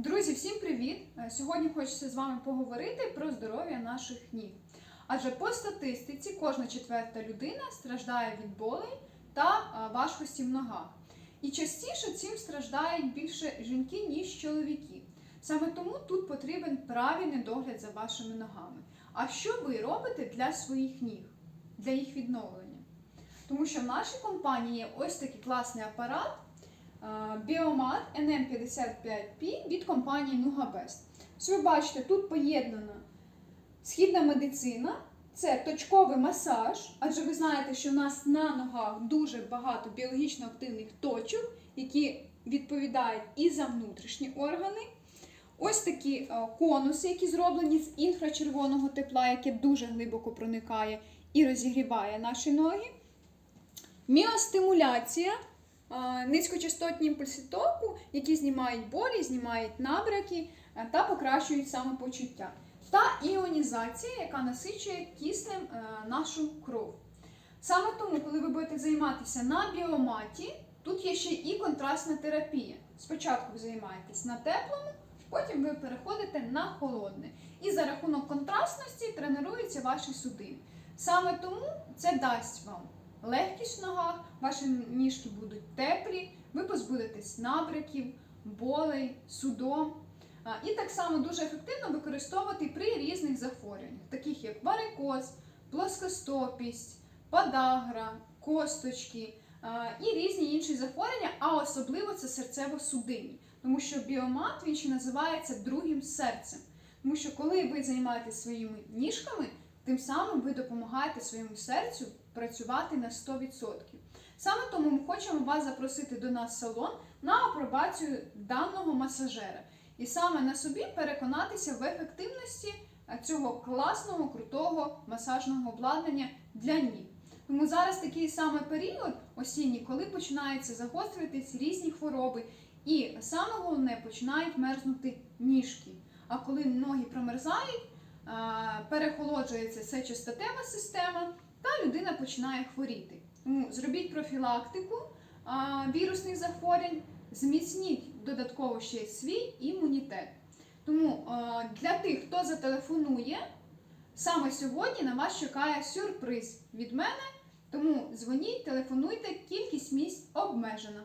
Друзі, всім привіт! Е, Сьогодні хочеться з вами поговорити про здоров'я наших ніг. Адже по статистиці кожна четверта людина страждає від болей та е, важкості в ногах. І частіше цим страждають більше жінки, ніж чоловіки. Саме тому тут потрібен правильний догляд за вашими ногами. А що ви робите для своїх ніг, для їх відновлення? Тому що в нашій компанії є ось такий класний апарат. Біомат NM55P від компанії Nugabest. Ось ви бачите, тут поєднана східна медицина, це точковий масаж, адже ви знаєте, що в нас на ногах дуже багато біологічно активних точок, які відповідають і за внутрішні органи. Ось такі е, конуси, які зроблені з інфрачервоного тепла, яке дуже глибоко проникає і розігріває наші ноги. Міостимуляція низькочастотні імпульси току, які знімають болі, знімають набряки е, та покращують самопочуття. Та іонізація, яка насичує киснем е, нашу кров. Саме тому, коли ви будете займатися на біоматі, тут є ще і контрастна терапія. Спочатку ви займаєтесь на теплому, потім ви переходите на холодне. І за рахунок контрастності тренуються ваші судини. Саме тому це дасть вам легкість в ногах, ваші ніжки будуть теплі, ви позбудетесь набряків, болей, судом. І так само дуже ефективно використовувати при різних захворюваннях, таких як варикоз, плоскостопість, подагра, косточки і різні інші захворювання, а особливо це серцево-судинні. Тому що біомат він ще називається другим серцем. Тому що коли ви займаєтесь своїми ніжками, тим самим ви допомагаєте своєму серцю працювати на 100%. Саме тому ми хочемо вас запросити до нас в салон на апробацію даного масажера. І саме на собі переконатися в ефективності е, цього класного, крутого масажного обладнання для ніг. Тому зараз такий саме період осінній, коли починаються загострюватись різні хвороби, і саме головне починають мерзнути ніжки. А коли ноги промерзають, перехолоджується сечостатева система, та людина починає хворіти. Тому зробіть профілактику вірусних захворювань, зміцніть додатково ще свій імунітет. Тому для тих, хто зателефонує, саме сьогодні на вас чекає сюрприз від мене. Тому дзвоніть, телефонуйте, кількість місць обмежена.